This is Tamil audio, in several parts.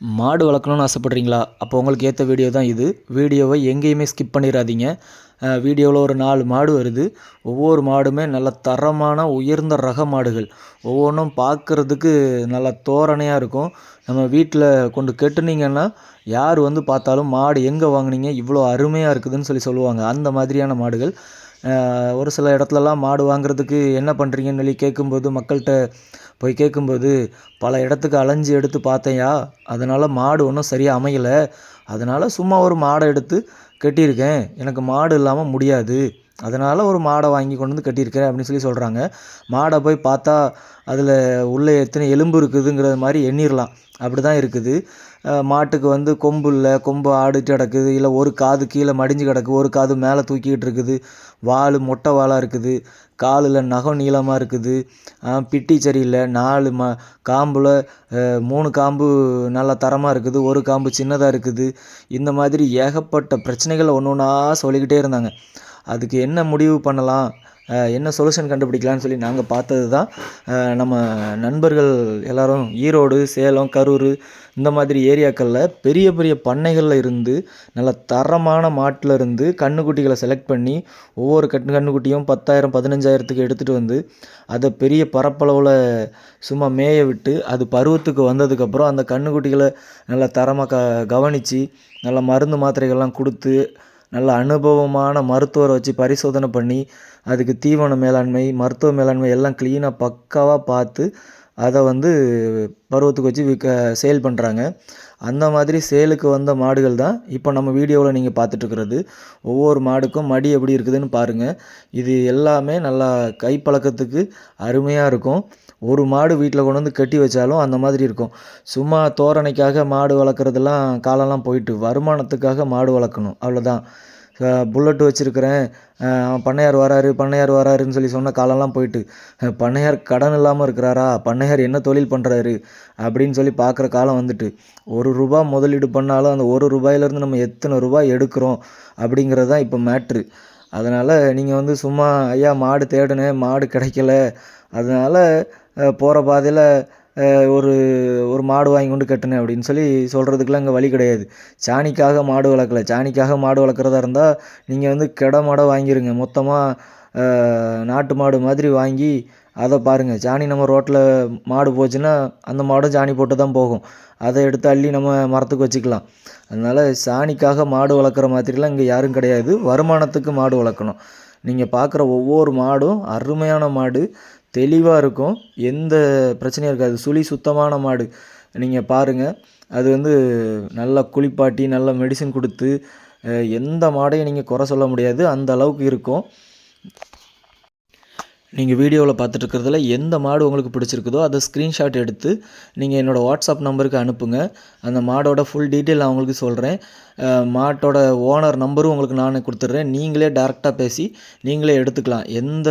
மாடு வளர்க்கணுன்னு ஆசைப்பட்றீங்களா? அப்போ உங்களுக்கு ஏற்ற வீடியோ தான் இது. வீடியோவை எங்கேயுமே ஸ்கிப் பண்ணிடாதீங்க. வீடியோவில் ஒரு நாலு மாடு வருது. ஒவ்வொரு மாடுமே நல்ல தரமான உயர்ந்த ரக மாடுகள். ஒவ்வொன்றும் பார்க்குறதுக்கு நல்ல தோரணையாக இருக்கும். நம்ம வீட்டில் கொண்டு கட்டுனீங்கன்னா யார் வந்து பார்த்தாலும் மாடு எங்கே வாங்குனீங்க இவ்வளோ அருமையாக இருக்குதுன்னு சொல்லி சொல்லுவாங்க. அந்த மாதிரியான மாடுகள். ஒரு சில இடத்துலலாம் மாடு வாங்குறதுக்கு என்ன பண்ணுறீங்கன்னு சொல்லி கேட்கும்போது மக்கள்கிட்ட போய் கேட்கும்போது பல இடத்துக்கு அலைஞ்சு எடுத்து பார்த்தேன்யா. அதனால் மாடு ஒன்றும் சரியாக அமையலை. அதனால் சும்மா ஒரு மாடை எடுத்து கட்டியிருக்கேன். எனக்கு மாடு இல்லாமல் முடியாது. அதனால் ஒரு மாடை வாங்கி கொண்டு வந்து கட்டியிருக்கிறேன் அப்படின்னு சொல்லி சொல்கிறாங்க மாடை போய் பார்த்தா அதில் உள்ளே எத்தனை எலும்பு இருக்குதுங்கிற மாதிரி எண்ணிடலாம் அப்படி தான் இருக்குது மாட்டுக்கு வந்து கொம்பு இல்லை கொம்பு ஆடிட்டு கிடக்குது இல்லை ஒரு காது கீழே மடிஞ்சு கிடக்கு ஒரு காது மேலே தூக்கிக்கிட்டு இருக்குது வால் மொட்டை வாலாக இருக்குது காலில் நகம் நீளமாக இருக்குது பிட்டி சரியில்லை நாலு ம காம்பில் மூணு காம்பு நல்ல தரமாக இருக்குது ஒரு காம்பு சின்னதாக இருக்குது இந்த மாதிரி ஏகப்பட்ட பிரச்சனைகளை ஒன்று ஒன்றா சொல்லிக்கிட்டே இருந்தாங்க. அதுக்கு என்ன முடிவு பண்ணலாம் என்ன சொல்யூஷன் கண்டுபிடிக்கலாம்னு சொல்லி நாங்கள் பார்த்தது தான் நம்ம நண்பர்கள் எல்லோரும் ஈரோடு சேலம் கரூர் இந்த மாதிரி ஏரியாக்களில் பெரிய பெரிய பண்ணைகளில் இருந்து நல்ல தரமான மாட்டில் இருந்து கன்றுக்குட்டிகளை செலக்ட் பண்ணி ஒவ்வொரு கண் கன்றுக்குட்டியும் பத்தாயிரம் பதினஞ்சாயிரத்துக்கு எடுத்துகிட்டு வந்து அதை பெரிய பரப்பளவில் சும்மா மேய விட்டு அது பருவத்துக்கு வந்ததுக்கப்புறம் அந்த கன்றுக்குட்டிகளை நல்லா தரமாக க கவனித்து நல்ல மருந்து மாத்திரைகள்லாம் கொடுத்து நல்ல அனுபவமான மருத்துவரை வச்சு பரிசோதனை பண்ணி அதுக்கு தீவன மேலாண்மை மருத்துவ மேலாண்மை எல்லாம் க்ளீனாக பக்காவாக பார்த்து அதை வந்து பருவத்துக்கு வச்சு விற்க சேல் பண்ணுறாங்க அந்த மாதிரி சேலுக்கு வந்த மாடுகள் தான் இப்போ நம்ம வீடியோவில் நீங்கள் பார்த்துட்ருக்கிறது ஒவ்வொரு மாடுக்கும் மடி எப்படி இருக்குதுன்னு பாருங்கள் இது எல்லாமே நல்லா கைப்பழக்கத்துக்கு அருமையாக இருக்கும். ஒரு மாடு வீட்டில் கொண்டு வந்து கட்டி வச்சாலும் அந்த மாதிரி இருக்கும். சும்மா தோரணைக்காக மாடு வளர்க்குறதெல்லாம் காலம்லாம் போயிட்டு வருமானத்துக்காக மாடு வளர்க்கணும். அவ்வளோதான் புல்லட்டு வச்சுருக்கிறேன். பண்ணையார் வராரு பண்ணையார் வராருன்னு சொல்லி சொன்ன காலம்லாம் போயிட்டு பண்ணையார் கடன் இல்லாமல் இருக்கிறாரா? பண்ணையார் என்ன தொழில் பண்ணுறாரு அப்படின்னு சொல்லி பார்க்குற காலம் வந்துட்டு ஒரு ரூபா முதலீடு பண்ணாலும் அந்த ஒரு ரூபாயிலேருந்து நம்ம எத்தனை ரூபாய் எடுக்கிறோம் அப்படிங்கிறது தான் இப்போ மேட்ரு அதனால் நீங்கள் வந்து சும்மா ஐயா மாடு தேடினேன் மாடு கிடைக்கல. அதனால் போகிற பாதையில் ஒரு ஒரு மாடு வாங்கி கொண்டு கட்டினேன் அப்படின்னு சொல்லி சொல்கிறதுக்குலாம் இங்கே வழி கிடையாது. சாணிக்காக மாடு வளர்க்கல. சாணிக்காக மாடு வளர்க்குறதா இருந்தால் நீங்கள் வந்து கிட மாடை வாங்கிருங்க. மொத்தமாக நாட்டு மாடு மாதிரி வாங்கி அதை பாருங்கள் சாணி நம்ம ரோட்டில் மாடு போச்சுன்னா அந்த மாடும் சாணி போட்டு தான் போகும். அதை எடுத்து அள்ளி நம்ம மரத்துக்கு வச்சுக்கலாம். அதனால் சாணிக்காக மாடு வளர்க்குற மாதிரிலாம் இங்கே யாரும் கிடையாது. வருமானத்துக்கு மாடு வளர்க்கணும். நீங்கள் பார்க்குற ஒவ்வொரு மாடும் அருமையான மாடு. தெளிவாக இருக்கும். எந்த பிரச்சனையும் இருக்காது. சுழி சுத்தமான மாடு. நீங்கள் பாருங்கள் அது வந்து நல்லா குளிப்பாட்டி நல்ல மெடிசன் கொடுத்து எந்த மாடையும் நீங்கள் குறை சொல்ல முடியாது. அந்த அளவுக்கு இருக்கும். நீங்கள் வீடியோவில் பார்த்துட்ருக்கிறதுல எந்த மாடு உங்களுக்கு பிடிச்சிருக்குதோ அதை ஸ்க்ரீன்ஷாட் எடுத்து நீங்கள் என்னோடய வாட்ஸ்அப் நம்பருக்கு அனுப்புங்க. அந்த மாடோட ஃபுல் டீட்டெயில் நான் உங்களுக்கு சொல்கிறேன் மாட்டோட ஓனர் நம்பரும் உங்களுக்கு நானே கொடுத்துட்றேன். நீங்களே டேரெக்டாக பேசி நீங்களே எடுத்துக்கலாம். எந்த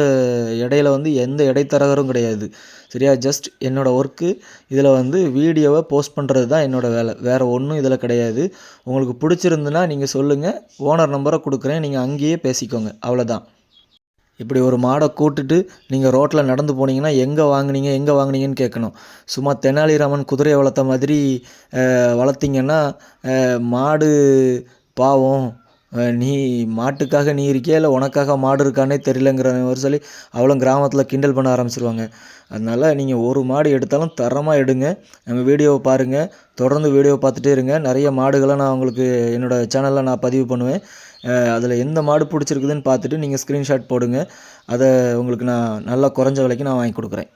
இடையில வந்து எந்த இடைத்தரகரும் கிடையாது. சரியா? ஜஸ்ட் என்னோடய ஒர்க்கு இதில் வந்து வீடியோவை போஸ்ட் பண்ணுறது தான் என்னோடய வேலை. வேறு ஒன்றும் இதில் கிடையாது. உங்களுக்கு பிடிச்சிருந்துன்னா நீங்கள் சொல்லுங்கள் ஓனர் நம்பரை கொடுக்குறேன். நீங்கள் அங்கேயே பேசிக்கோங்க. அவ்வளோதான் இப்படி ஒரு மாடை கூட்டுட்டு நீங்கள் ரோட்டில் நடந்து போனீங்கன்னா எங்கே வாங்குனீங்க எங்கே வாங்குனீங்கன்னு கேட்கணும். சும்மா தெனாலிராமன் குதிரையை வளர்த்த மாதிரி வளர்த்திங்கன்னா வளர்த்தீங்கன்னா மாடு பாவம். நீ மாட்டுக்காக நீ இருக்கியா? இல்லை உனக்காக மாடு இருக்கானே தெரியலங்கிற ஒரு சொல்லி அவளும் கிராமத்தில் கிண்டல் பண்ண ஆரம்பிச்சிருவாங்க. அதனால் நீங்கள் ஒரு மாடு எடுத்தாலும் தரமாக எடுங்க. நம்ம வீடியோவை பாருங்கள் தொடர்ந்து வீடியோவை பார்த்துட்டே இருங்க. நிறைய மாடுகளை நான் உங்களுக்கு என்னோடய சேனலில் நான் பதிவு பண்ணுவேன். அதில் எந்த மாடு பிடிச்சிருக்குதுன்னு பார்த்துட்டு நீங்கள் ஸ்க்ரீன்ஷாட் போடுங்க. அதை உங்களுக்கு நான் நல்லா குறைஞ்ச விலைக்கு நான் வாங்கி கொடுக்குறேன்.